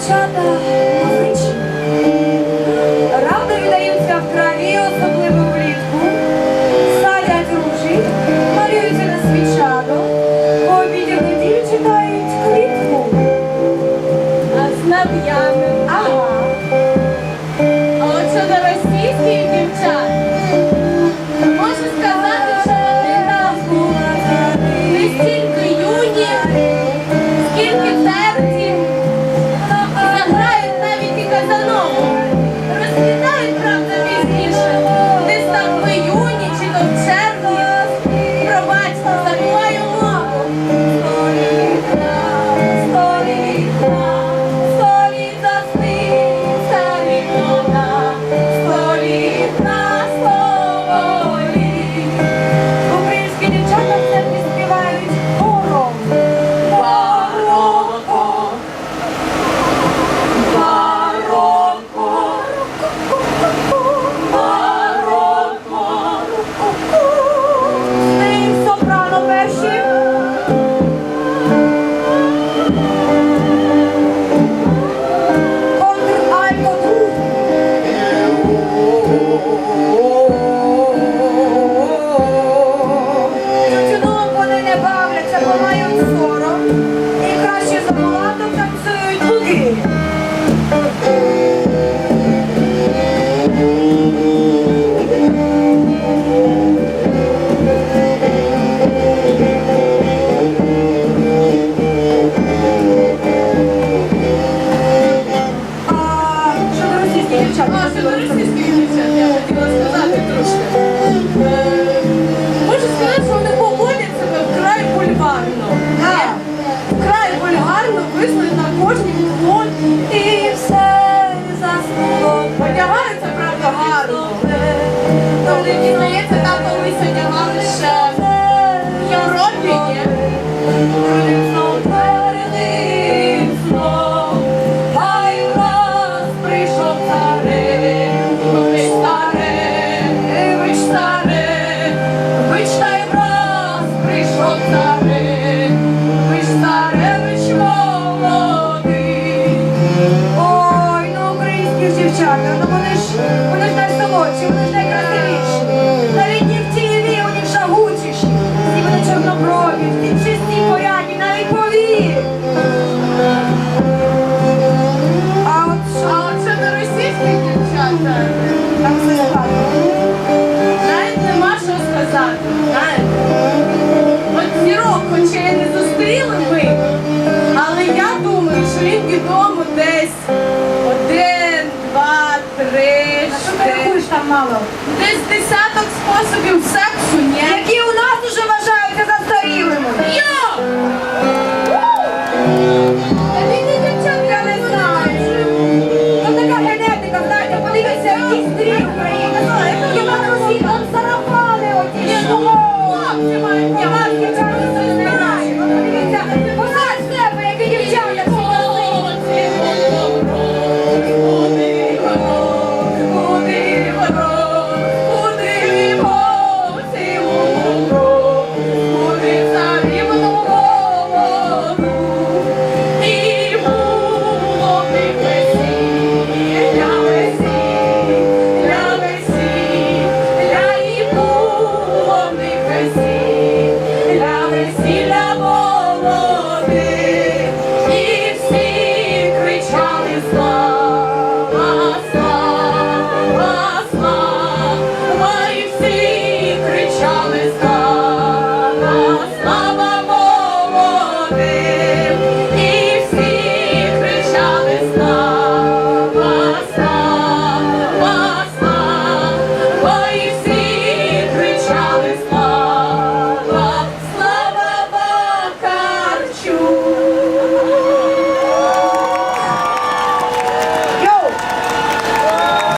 дівчата радо віддаються в траві, особливо влітку, садять ружі, малюються на свічану, по обіді в читають квітку. А з наб'ями. Ага. А от щодо російських дівчат. Можу сказати, що вони разу не стільки юні, скільки терпці. చదువుతున్నారు Навіть нема що сказати. Хоча не зустріли ми, але я думаю, що він відомо десь один, два, три. чотири. там мало? Десь десяток способів сексу, ні. Які у нас уже вважаються застарілими. Йо!